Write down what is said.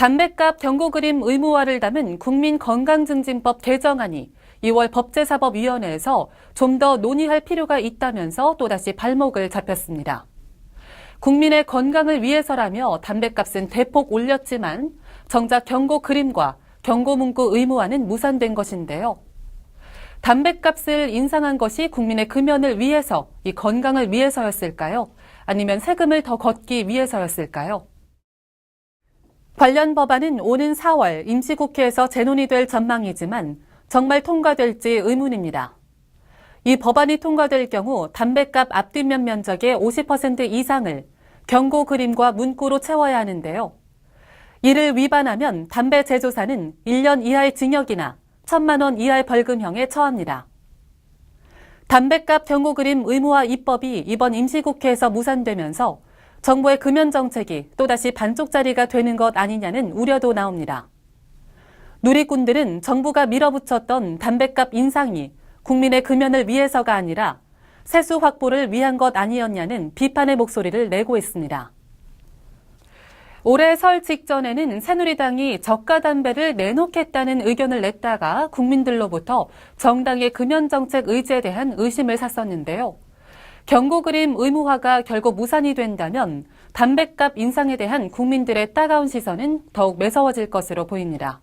담배값 경고 그림 의무화를 담은 국민건강증진법 개정안이 2월 법제사법위원회에서 좀 더 논의할 필요가 있다면서 또다시 발목을 잡혔습니다. 국민의 건강을 위해서라며 담배값은 대폭 올렸지만 정작 경고 그림과 경고 문구 의무화는 무산된 것인데요. 담배값을 인상한 것이 국민의 금연을 위해서, 이 건강을 위해서였을까요? 아니면 세금을 더 걷기 위해서였을까요? 관련 법안은 오는 4월 임시국회에서 재논의될 전망이지만 정말 통과될지 의문입니다. 이 법안이 통과될 경우 담배값 앞뒷면 면적의 50% 이상을 경고 그림과 문구로 채워야 하는데요. 이를 위반하면 담배 제조사는 1년 이하의 징역이나 1천만 원 이하의 벌금형에 처합니다. 담배값 경고 그림 의무화 입법이 이번 임시국회에서 무산되면서 정부의 금연 정책이 또다시 반쪽짜리가 되는 것 아니냐는 우려도 나옵니다. 누리꾼들은 정부가 밀어붙였던 담배값 인상이 국민의 금연을 위해서가 아니라 세수 확보를 위한 것 아니었냐는 비판의 목소리를 내고 있습니다. 올해 설 직전에는 새누리당이 저가 담배를 내놓겠다는 의견을 냈다가 국민들로부터 정당의 금연 정책 의지에 대한 의심을 샀었는데요. 경고 그림 의무화가 결국 무산이 된다면 담배값 인상에 대한 국민들의 따가운 시선은 더욱 매서워질 것으로 보입니다.